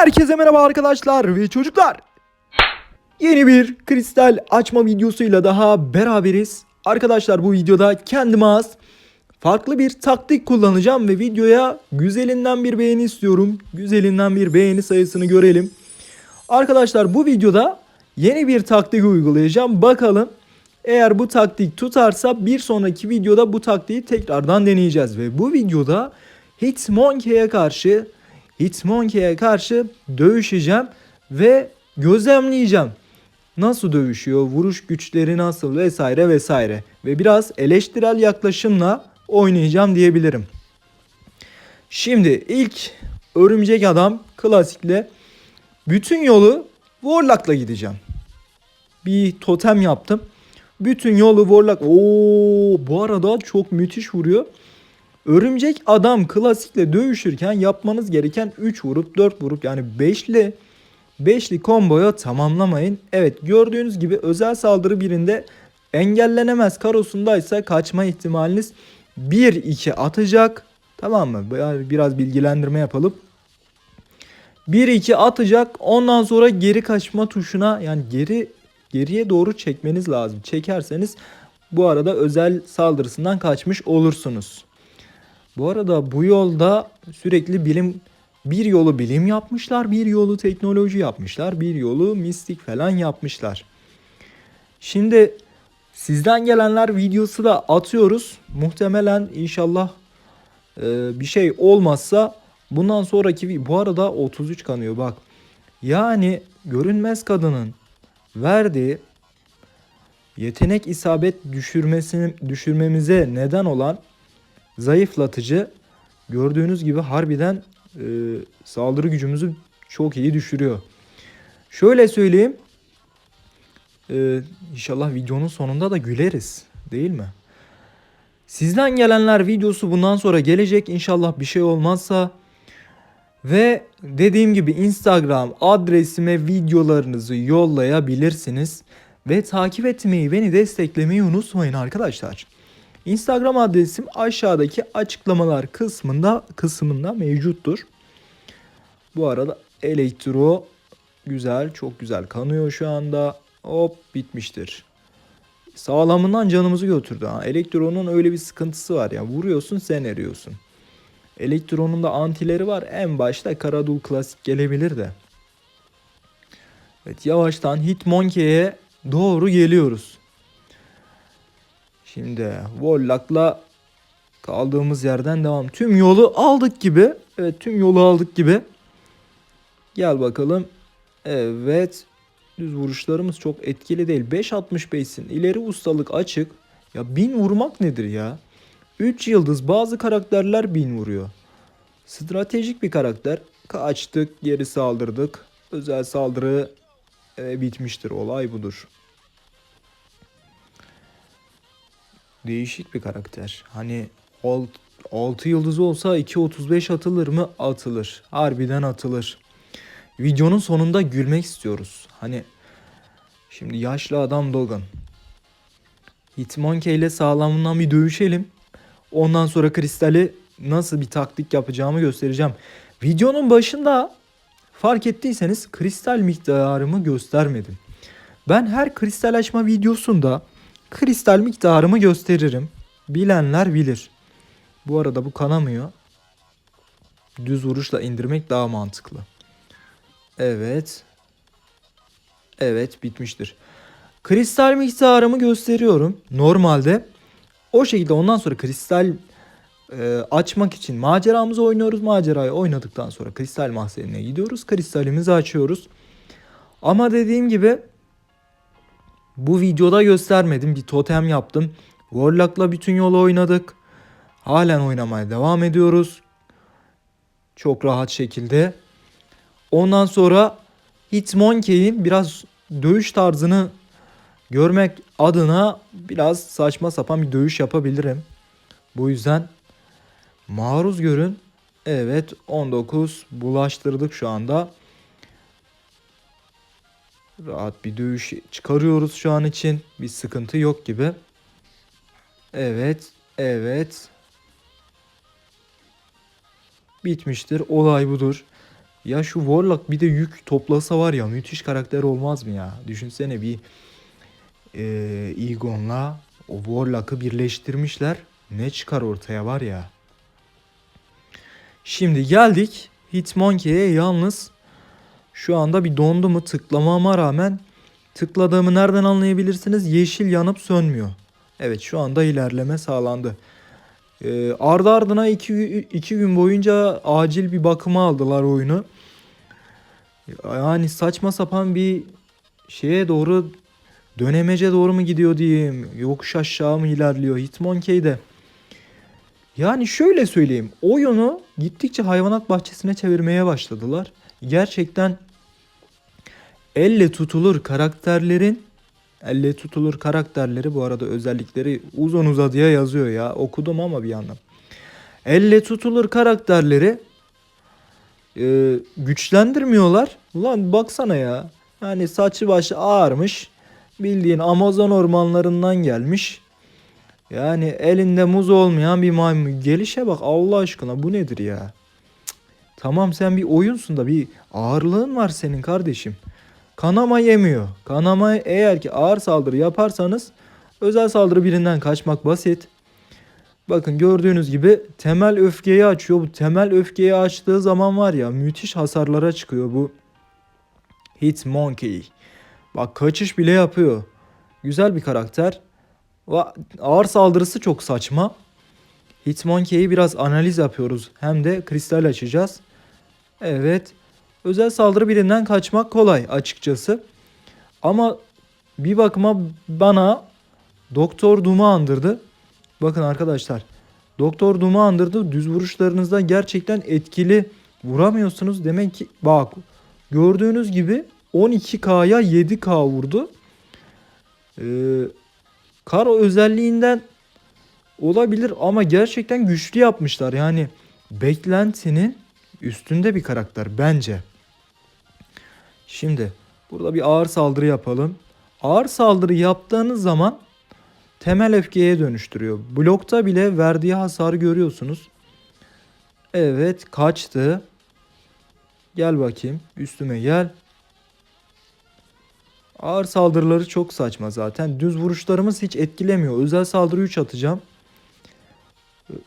Herkese merhaba arkadaşlar ve çocuklar. Yeni bir kristal açma videosuyla daha beraberiz. Arkadaşlar bu videoda kendime az farklı bir taktik kullanacağım ve videoya güzelinden bir beğeni istiyorum. Güzelinden bir beğeni sayısını görelim. Arkadaşlar bu videoda yeni bir taktik uygulayacağım. Bakalım eğer bu taktik tutarsa bir sonraki videoda bu taktiği tekrardan deneyeceğiz. Ve bu videoda Hitmonkey'e karşı Hitmonkey'e karşı dövüşeceğim ve gözlemleyeceğim. Nasıl dövüşüyor, vuruş güçleri nasıl vesaire vesaire. Ve biraz eleştirel yaklaşımla oynayacağım diyebilirim. Şimdi ilk örümcek adam klasikle bütün yolu Warlock'la gideceğim. Bir totem yaptım. Bütün yolu Warlock. Oo, bu arada çok müthiş vuruyor. Örümcek adam klasikle dövüşürken yapmanız gereken 3 vurup 4 vurup yani 5'li 5'li komboya tamamlamayın. Evet gördüğünüz gibi özel saldırı birinde engellenemez karosundaysa kaçma ihtimaliniz 1-2 atacak. Tamam mı? Biraz bilgilendirme yapalım. 1-2 atacak. Ondan sonra geri kaçma tuşuna yani geri geriye doğru çekmeniz lazım. Çekerseniz bu arada özel saldırısından kaçmış olursunuz. Bu arada bu yolda sürekli bilim bir yolu bilim yapmışlar, bir yolu teknoloji yapmışlar, bir yolu mistik falan yapmışlar. Şimdi sizden gelenler videosu da atıyoruz. Muhtemelen inşallah e, bir şey olmazsa bundan sonraki bu arada 33 kanıyor bak. Yani görünmez kadının verdiği yetenek isabet düşürmesini düşürmemize neden olan zayıflatıcı gördüğünüz gibi harbiden e, saldırı gücümüzü çok iyi düşürüyor. Şöyle söyleyeyim. E, inşallah videonun sonunda da güleriz. Değil mi? Sizden gelenler videosu bundan sonra gelecek. İnşallah bir şey olmazsa. Ve dediğim gibi Instagram adresime videolarınızı yollayabilirsiniz. Ve takip etmeyi, beni desteklemeyi unutmayın arkadaşlar. Instagram adresim aşağıdaki açıklamalar kısmında kısmında mevcuttur. Bu arada elektro güzel, çok güzel kanıyor şu anda. Hop bitmiştir. Sağlamından canımızı götürdü ha. Elektronun öyle bir sıkıntısı var ya. Vuruyorsun sen eriyorsun. Elektronun da antileri var. En başta Karadul Klasik gelebilir de. Evet yavaştan Hitmonkey'e doğru geliyoruz. Şimdi Warlock'la kaldığımız yerden devam. Tüm yolu aldık gibi. Evet tüm yolu aldık gibi. Gel bakalım. Evet. Düz vuruşlarımız çok etkili değil. 5.65'sin. İleri ustalık açık. Ya 1000 vurmak nedir ya? 3 yıldız bazı karakterler 1000 vuruyor. Stratejik bir karakter. Kaçtık geri saldırdık. Özel saldırı e, bitmiştir. Olay budur. Değişik bir karakter. Hani 6 yıldız olsa 2.35 atılır mı? Atılır. Harbiden atılır. Videonun sonunda gülmek istiyoruz. Hani şimdi yaşlı adam Dogan. Hitmonkey ile sağlamından bir dövüşelim. Ondan sonra Kristal'i nasıl bir taktik yapacağımı göstereceğim. Videonun başında fark ettiyseniz kristal miktarımı göstermedim. Ben her kristal videosunda kristal miktarımı gösteririm. Bilenler bilir. Bu arada bu kanamıyor. Düz vuruşla indirmek daha mantıklı. Evet. Evet bitmiştir. Kristal miktarımı gösteriyorum. Normalde o şekilde ondan sonra kristal e, açmak için maceramızı oynuyoruz. Macerayı oynadıktan sonra kristal mahzenine gidiyoruz. Kristalimizi açıyoruz. Ama dediğim gibi bu videoda göstermedim. Bir totem yaptım. Warlock'la bütün yolu oynadık. Halen oynamaya devam ediyoruz. Çok rahat şekilde. Ondan sonra Hitmonkey'in biraz dövüş tarzını görmek adına biraz saçma sapan bir dövüş yapabilirim. Bu yüzden maruz görün. Evet 19 bulaştırdık şu anda. Rahat bir dövüş çıkarıyoruz şu an için. Bir sıkıntı yok gibi. Evet. Evet. Bitmiştir. Olay budur. Ya şu Warlock bir de yük toplasa var ya müthiş karakter olmaz mı ya? Düşünsene bir e, Egon'la o Warlock'ı birleştirmişler. Ne çıkar ortaya var ya. Şimdi geldik Hitmonkey'e yalnız şu anda bir dondu mu tıklamama rağmen tıkladığımı nereden anlayabilirsiniz? Yeşil yanıp sönmüyor. Evet şu anda ilerleme sağlandı. Ee, ardı ardına iki, iki gün boyunca acil bir bakıma aldılar oyunu. Yani saçma sapan bir şeye doğru dönemece doğru mu gidiyor diyeyim. Yokuş aşağı mı ilerliyor Hitmonkey'de. Yani şöyle söyleyeyim. Oyunu gittikçe hayvanat bahçesine çevirmeye başladılar. Gerçekten elle tutulur karakterlerin elle tutulur karakterleri bu arada özellikleri uzun uzadıya yazıyor ya. Okudum ama bir yandan. Elle tutulur karakterleri e, güçlendirmiyorlar. Ulan baksana ya. Yani saçı başı ağarmış. Bildiğin Amazon ormanlarından gelmiş. Yani elinde muz olmayan bir maymun. Gelişe bak Allah aşkına bu nedir ya? Tamam sen bir oyunsun da bir ağırlığın var senin kardeşim. Kanama yemiyor. Kanama eğer ki ağır saldırı yaparsanız özel saldırı birinden kaçmak basit. Bakın gördüğünüz gibi temel öfkeyi açıyor. Bu temel öfkeyi açtığı zaman var ya müthiş hasarlara çıkıyor bu Hitmonkey. Bak kaçış bile yapıyor. Güzel bir karakter. Ağır saldırısı çok saçma. Hitmonkey'i biraz analiz yapıyoruz. Hem de kristal açacağız. Evet. Özel saldırı birinden kaçmak kolay açıkçası. Ama bir bakıma bana Doktor Doom'u andırdı. Bakın arkadaşlar. Doktor Doom'u andırdı. Düz vuruşlarınızda gerçekten etkili vuramıyorsunuz. Demek ki bak gördüğünüz gibi 12K'ya 7K vurdu. Ee, kar özelliğinden olabilir ama gerçekten güçlü yapmışlar. Yani beklentinin üstünde bir karakter bence. Şimdi burada bir ağır saldırı yapalım. Ağır saldırı yaptığınız zaman temel öfkeye dönüştürüyor. Blokta bile verdiği hasarı görüyorsunuz. Evet kaçtı. Gel bakayım üstüme gel. Ağır saldırıları çok saçma zaten. Düz vuruşlarımız hiç etkilemiyor. Özel saldırı 3 atacağım.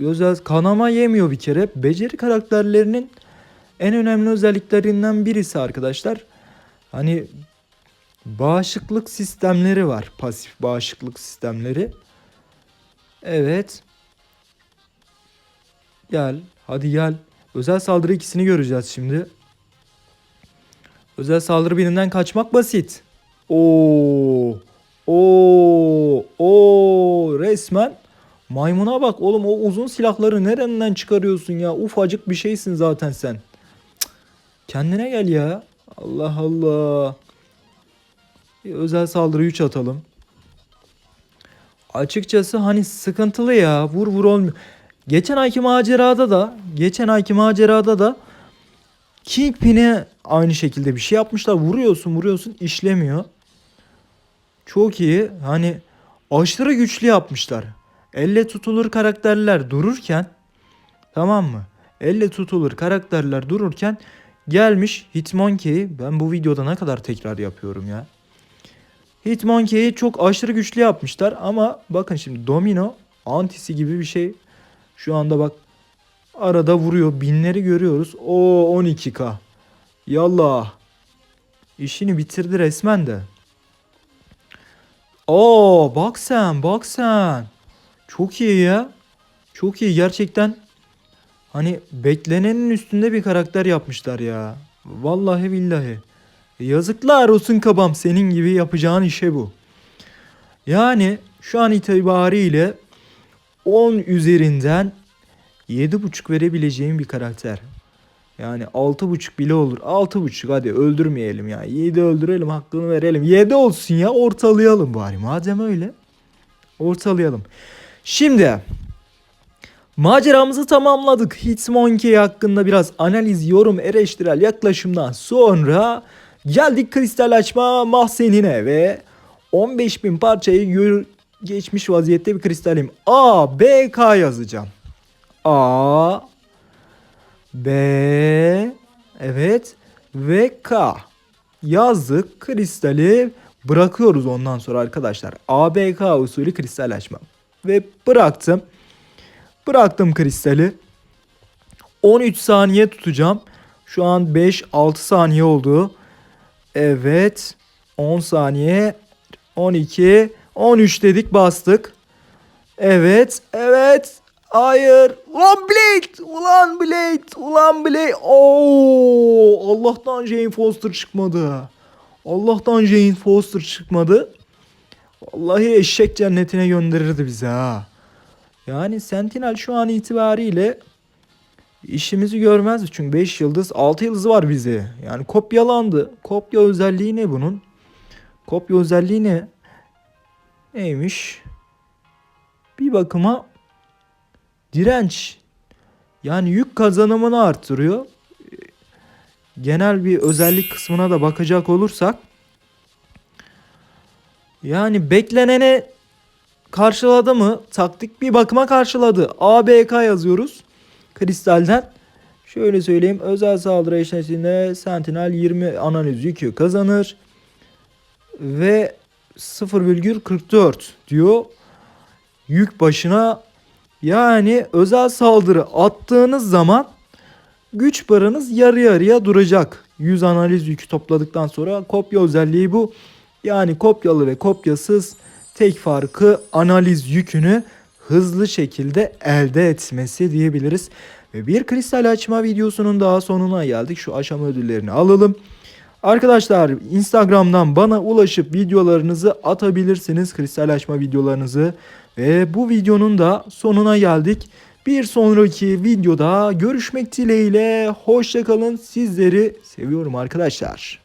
Özel kanama yemiyor bir kere. Beceri karakterlerinin en önemli özelliklerinden birisi arkadaşlar. Hani bağışıklık sistemleri var. Pasif bağışıklık sistemleri. Evet. Gel. Hadi gel. Özel saldırı ikisini göreceğiz şimdi. Özel saldırı birinden kaçmak basit. Oo. Oo. Oo. Resmen maymuna bak oğlum o uzun silahları nereden çıkarıyorsun ya? Ufacık bir şeysin zaten sen. Kendine gel ya. Allah Allah. Bir özel saldırı 3 atalım. Açıkçası hani sıkıntılı ya. Vur vur olmuyor. Geçen ayki macerada da, geçen ayki macerada da Kingpin'e aynı şekilde bir şey yapmışlar. Vuruyorsun, vuruyorsun, işlemiyor. Çok iyi. Hani aşırı güçlü yapmışlar. Elle tutulur karakterler dururken tamam mı? Elle tutulur karakterler dururken gelmiş Hitmonkey'i ben bu videoda ne kadar tekrar yapıyorum ya. Hitmonkey'i çok aşırı güçlü yapmışlar ama bakın şimdi Domino antisi gibi bir şey. Şu anda bak arada vuruyor. Binleri görüyoruz. O 12k. Yallah. İşini bitirdi resmen de. Oo bak sen bak sen. Çok iyi ya. Çok iyi gerçekten. Hani beklenenin üstünde bir karakter yapmışlar ya. Vallahi billahi. Yazıklar olsun kabam senin gibi yapacağın işe bu. Yani şu an itibariyle 10 üzerinden 7.5 verebileceğim bir karakter. Yani 6.5 bile olur. 6.5 hadi öldürmeyelim ya. 7 öldürelim hakkını verelim. 7 olsun ya ortalayalım bari. Madem öyle ortalayalım. Şimdi maceramızı tamamladık. Hitmonkey hakkında biraz analiz, yorum, eleştirel yaklaşımdan sonra geldik kristal açma mahzenine ve 15.000 parçayı geçmiş vaziyette bir kristalim. A, B, K yazacağım. A, B, Evet. Ve K. Yazdık. Kristali bırakıyoruz ondan sonra arkadaşlar. ABK usulü kristal. Ve bıraktım. Bıraktım kristali. 13 saniye tutacağım. Şu an 5-6 saniye oldu. Evet. 10 saniye. 12. 13 dedik bastık. Evet. Evet. Hayır. Ulan Blade. Ulan Blade. Ulan Blade. Oo, Allah'tan Jane Foster çıkmadı. Allah'tan Jane Foster çıkmadı. Vallahi eşek cennetine gönderirdi bizi ha. Yani Sentinel şu an itibariyle işimizi görmez çünkü 5 yıldız 6 yıldızı var bize. Yani kopyalandı. Kopya özelliği ne bunun? Kopya özelliği ne? Neymiş? Bir bakıma direnç yani yük kazanımını artırıyor. Genel bir özellik kısmına da bakacak olursak yani beklenene karşıladı mı? Taktik bir bakıma karşıladı. ABK yazıyoruz. Kristalden. Şöyle söyleyeyim. Özel saldırı eşleştiğinde Sentinel 20 analiz yükü kazanır. Ve 0,44 diyor. Yük başına yani özel saldırı attığınız zaman güç paranız yarı yarıya duracak. 100 analiz yükü topladıktan sonra kopya özelliği bu. Yani kopyalı ve kopyasız tek farkı analiz yükünü hızlı şekilde elde etmesi diyebiliriz. Ve bir kristal açma videosunun daha sonuna geldik. Şu aşama ödüllerini alalım. Arkadaşlar Instagram'dan bana ulaşıp videolarınızı atabilirsiniz. Kristal açma videolarınızı. Ve bu videonun da sonuna geldik. Bir sonraki videoda görüşmek dileğiyle. Hoşçakalın. Sizleri seviyorum arkadaşlar.